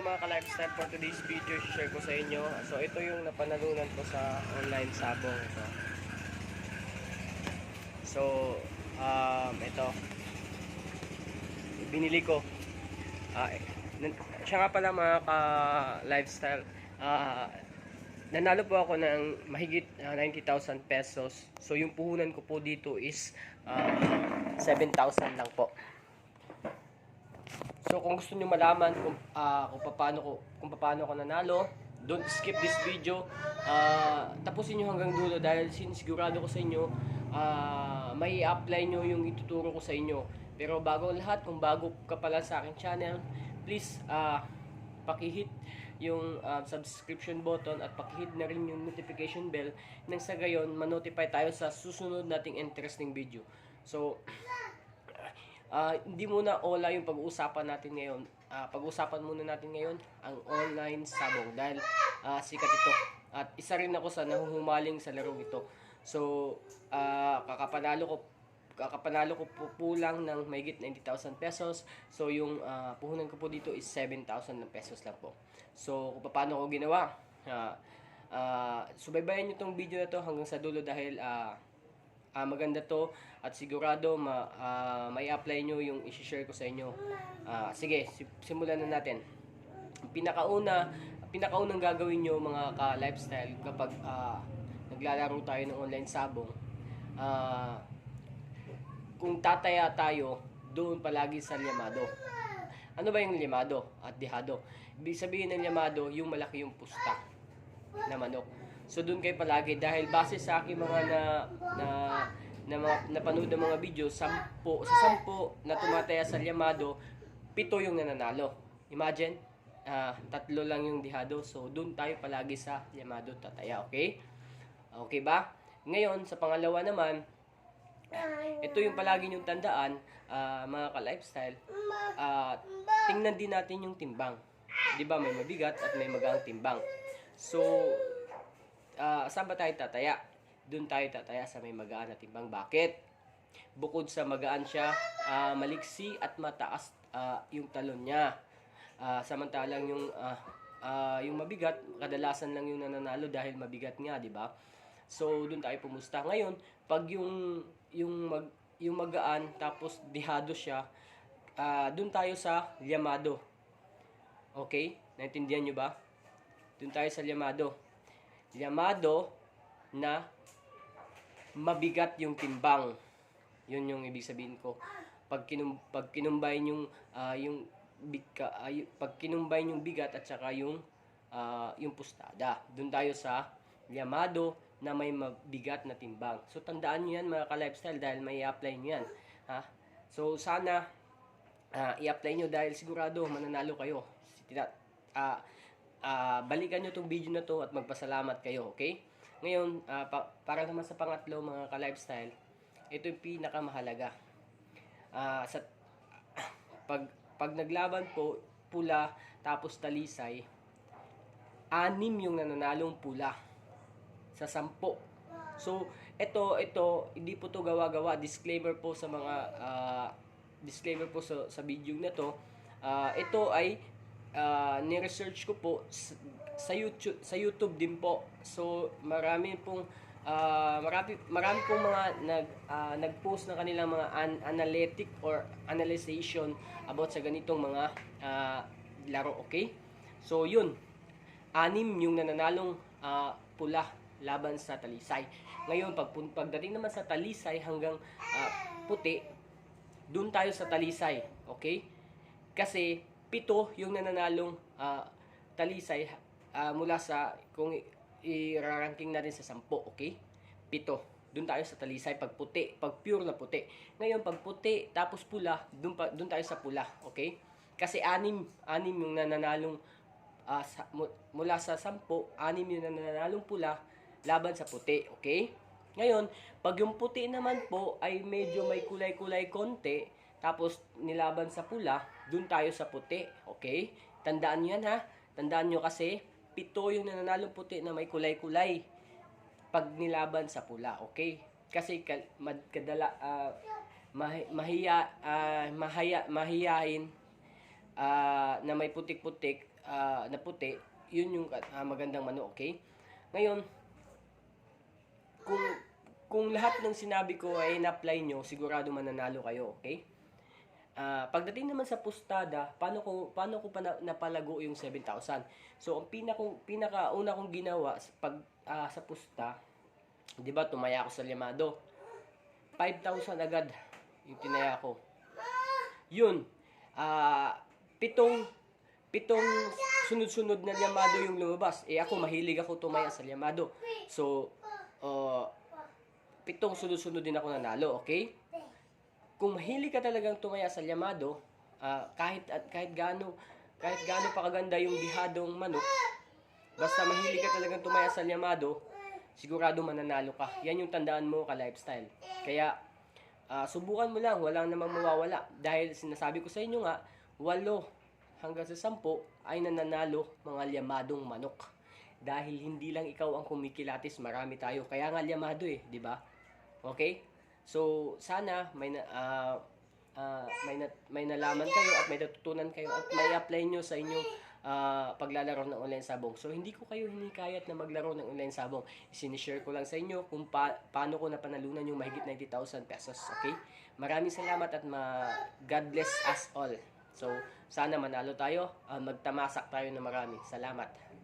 Mga ka-lifestyle for today's video, share ko sa inyo. So ito yung napanalunan ko sa online sabong ito. So, um, ito. Binili ko. Nan- siya nga pala mga ka-lifestyle. Ah, nanalo po ako ng mahigit ah, 90,000 pesos. So yung puhunan ko po dito is ah, 7,000 lang po. So kung gusto niyo malaman kung ah, kung paano ko kung paano ako nanalo, don't skip this video. Ah, tapusin niyo hanggang dulo dahil sinisigurado ko sa inyo ah, may apply niyo yung ituturo ko sa inyo. Pero bago lahat, kung bago ka pala sa aking channel, please ah paki-hit yung ah, subscription button at paki-hit na rin yung notification bell nang sa gayon ma-notify tayo sa susunod nating interesting video. So Ah, hindi muna ola yung pag-uusapan natin ngayon. Ah, pag-uusapan muna natin ngayon ang online sabong dahil ah, sikat ito. At isa rin ako sa nahuhumaling sa larong ito. So, ah, kakapanalo ko kakapanalo ko po, po lang ng mahigit 90,000 pesos. So, yung ah, puhunan ko po dito is 7,000 na pesos lang po. So, kung paano ko ginawa, ah, ah, subaybayan nyo tong video na to hanggang sa dulo dahil ah, Ah, maganda to at sigurado ma, ah, may apply nyo yung isi-share ko sa inyo. Ah, sige, si- simulan na natin. Pinakauna, ang pinakaunang gagawin nyo mga ka-lifestyle kapag ah, naglalaro tayo ng online sabong. Ah, kung tataya tayo, doon palagi sa llamado. Ano ba yung llamado at dihado? Ibig sabihin ng llamado, yung malaki yung pusta na manok. So doon kayo palagi dahil base sa aking mga na na na mga napanood ng mga video, sampo, sa sampo na tumataya sa Yamado, pito yung nananalo. Imagine, ah, tatlo lang yung dihado. So doon tayo palagi sa Yamado tataya, okay? Okay ba? Ngayon, sa pangalawa naman, ito yung palagi yung tandaan, ah, mga ka-lifestyle. Ah, tingnan din natin yung timbang. 'Di ba? May mabigat at may magaang timbang. So, ah, saan ba tayo tataya? Doon tayo tataya sa may magaan na timbang. Bakit? Bukod sa magaan siya, ah, maliksi at mataas ah, yung talon niya. Ah, samantalang yung ah, ah, yung mabigat, kadalasan lang yung nananalo dahil mabigat nga, 'di ba? So, doon tayo pumusta. Ngayon, pag yung yung mag yung magaan tapos dihado siya, ah, doon tayo sa llamado. Okay? Naintindihan nyo ba? Doon tayo sa llamado. Llamado na mabigat yung timbang. Yun yung ibig sabihin ko. Pag kinum pag kinumbay yung ah, yung bigka, ah, y- pag kinumbay yung bigat at saka yung ah, yung pustada. Doon tayo sa llamado na may mabigat na timbang. So tandaan niyo yan mga ka-lifestyle dahil may i-apply niyo yan. Ha? So sana ah, i-apply nyo dahil sigurado mananalo kayo. Tina, ah, ah, balikan nyo tong video na to at magpasalamat kayo, okay? Ngayon, ah, pa- para naman sa pangatlo mga ka-lifestyle, ito yung pinakamahalaga. Ah, sa pag pag naglaban po pula tapos talisay, anim yung nananalong pula sa sampo. So, ito, ito, hindi po to gawa-gawa. Disclaimer po sa mga, ah, disclaimer po sa, sa video na to. Ah, ito ay, ah, ni-research ko po sa, YouTube, sa YouTube din po. So, marami pong, ah, marami, marami pong mga nag, ah, nag-post ng kanilang mga an- analytic or analyzation about sa ganitong mga ah, laro, okay? So, yun anim yung nananalong ah, pula laban sa talisay. Ngayon, pag, pagdating naman sa talisay hanggang ah, puti, doon tayo sa talisay, okay? Kasi pito yung nananalong ah, talisay ah, mula sa kung i-ranking natin sa sampo, okay? Pito. Doon tayo sa talisay pag puti, pag pure na puti. Ngayon pag puti tapos pula, doon pa doon tayo sa pula, okay? Kasi anim, anim yung nananalong ah, sa, mu- mula sa sampo, anim yung nananalong pula laban sa puti, okay? Ngayon, pag yung puti naman po ay medyo may kulay-kulay konti, tapos nilaban sa pula, dun tayo sa puti, okay? Tandaan nyo yan ha, tandaan nyo kasi, pito yung nananalong puti na may kulay-kulay pag nilaban sa pula, okay? Kasi kadala, ah, mahi- mahiya, ah, mahaya, mahiyain ah, na may putik-putik ah, na puti, yun yung ah, magandang manok, okay? Ngayon, kung kung lahat ng sinabi ko ay na-apply nyo, sigurado mananalo kayo, okay? Ah, pagdating naman sa pustada, paano ko paano ko pa na, napalago yung 7,000? So, ang pinaka una kong ginawa sa pag ah, sa pusta, 'di ba, tumaya ako sa Limado. 5,000 agad yung tinaya ko. Yun. Ah, pitong pitong sunod-sunod na Limado yung lumabas. Eh ako mahilig ako tumaya sa Limado. So, uh, pitong sunod-sunod din ako nanalo, okay? Kung mahilig ka talagang tumaya sa Yamado, ah, kahit at kahit gaano kahit gaano pa kaganda yung bihadong manok, basta mahilig ka talagang tumaya sa Yamado, sigurado mananalo ka. Yan yung tandaan mo ka lifestyle. Kaya ah, subukan mo lang, walang namang mawawala dahil sinasabi ko sa inyo nga, walo hanggang sa sampo ay nananalo mga liyamadong manok. Dahil hindi lang ikaw ang kumikilatis, marami tayo. Kaya nga liyamado eh, di ba? Okay? So, sana may na, ah, ah, may na, may nalaman kayo at may natutunan kayo at may apply nyo sa inyong ah, paglalaro ng online sabong. So, hindi ko kayo hinikayat na maglaro ng online sabong. Sinishare ko lang sa inyo kung pa, paano ko napanalunan yung mahigit 90,000 pesos. Okay? Maraming salamat at ma God bless us all. So, sana manalo tayo. ah, magtamasak tayo na marami. Salamat.